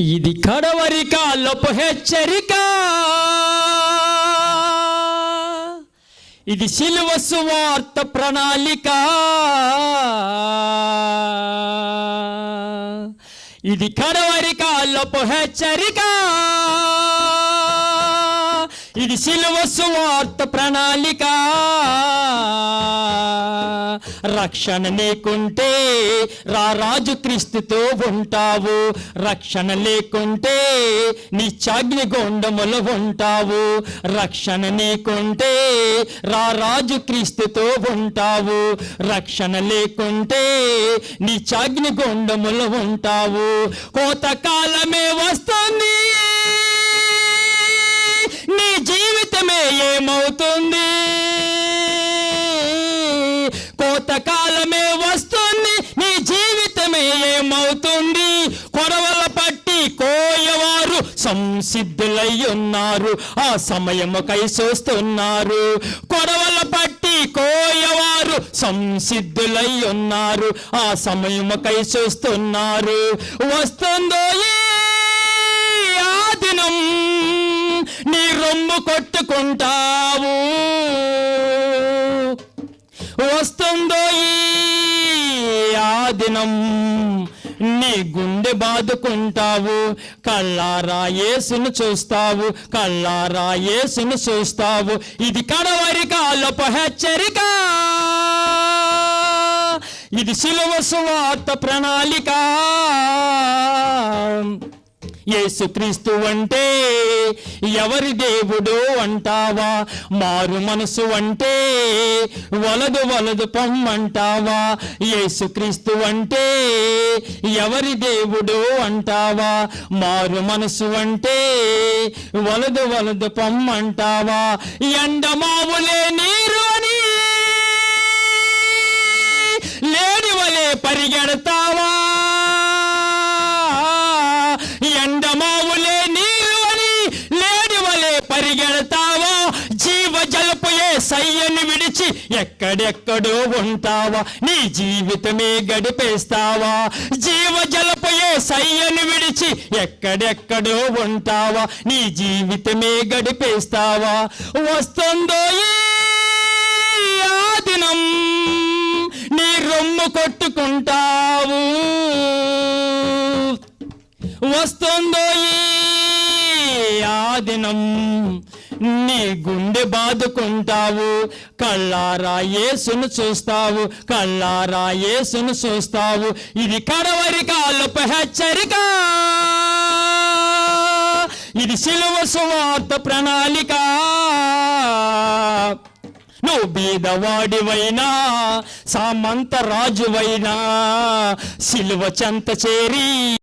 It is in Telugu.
ఇది కడవరి కాలపు హెచ్చరిక. ఇది సిలువ సువార్త ప్రణాళిక. ఇది కడవరి కాలపు హెచ్చరిక. ఇది శిలువ సువార్త ప్రణాళిక. రక్షణ లేకుంటే రా రాజు క్రీస్తుతో ఉంటావు. రక్షణ లేకుంటే నీ చాగ్ని గొండములు ఉంటావు. రక్షణ లేకుంటే రా రాజు క్రీస్తుతో ఉంటావు. రక్షణ లేకుంటే నీ చాగ్ని ఉంటావు. కోతకాలమే వస్తుంది. కాలమే వస్తుంది నీ జీవితమే ఏమవుతుంది? కొడవల పట్టి కోయవారు సంసిద్ధులై ఉన్నారు ఆ సమయముకై చూస్తున్నారు. కొడవల పట్టి కోయవారు సంసిద్ధులై ఉన్నారు ఆ సమయముకై చూస్తున్నారు. వస్తుందో ఆ దినం నీ రొమ్ము కొట్టుకుంటావు. వస్తు ఈ ఆ దినం? నీ గుండె బాదుకుంటావు కళ్ళారా ఏసును చూస్తావు కళ్ళారా ఏసును చూస్తావు. ఇది కడవరి కాలపు హెచ్చరిక. ఇది సిలువ సువార్త ప్రణాళిక. ఏసుక్రీస్తు అంటే ఎవరి దేవుడు అంటావా? మారు మనసు అంటే వలదు వలదు పొమ్మంటావా? యేసుక్రీస్తు అంటే ఎవరి దేవుడు అంటావా? మారు మనసు అంటే వలదు వలదు పొమ్మంటావా? ఎండమావులే నీరు అని లేని వలే జలపయే సయ్యని విడిచి ఎక్కడెక్కడో ఉంటావా? నీ జీవితమే గడిపేస్తావా? జీవ జలపయే సయ్యని విడిచి ఎక్కడెక్కడో ఉంటావా? నీ జీవితమే గడిపేస్తావా? వస్తుందో ఆదినం దినం నీ రొమ్ము కొట్టుకుంటావు. వస్తుందో ఈ ఆ దినం నీ గుండె బాదుకుంటావు. కళ్ళారా యేసును చూస్తావు. కళ్ళారా యేసును చూస్తావు. ఇది కడవరి కాలపు హెచ్చరిక. ఇది సిలువ సువార్త ప్రణాళిక. నువ్వు బీదవాడివైనా సామంత రాజువైనా సిలువ చెంత చేరి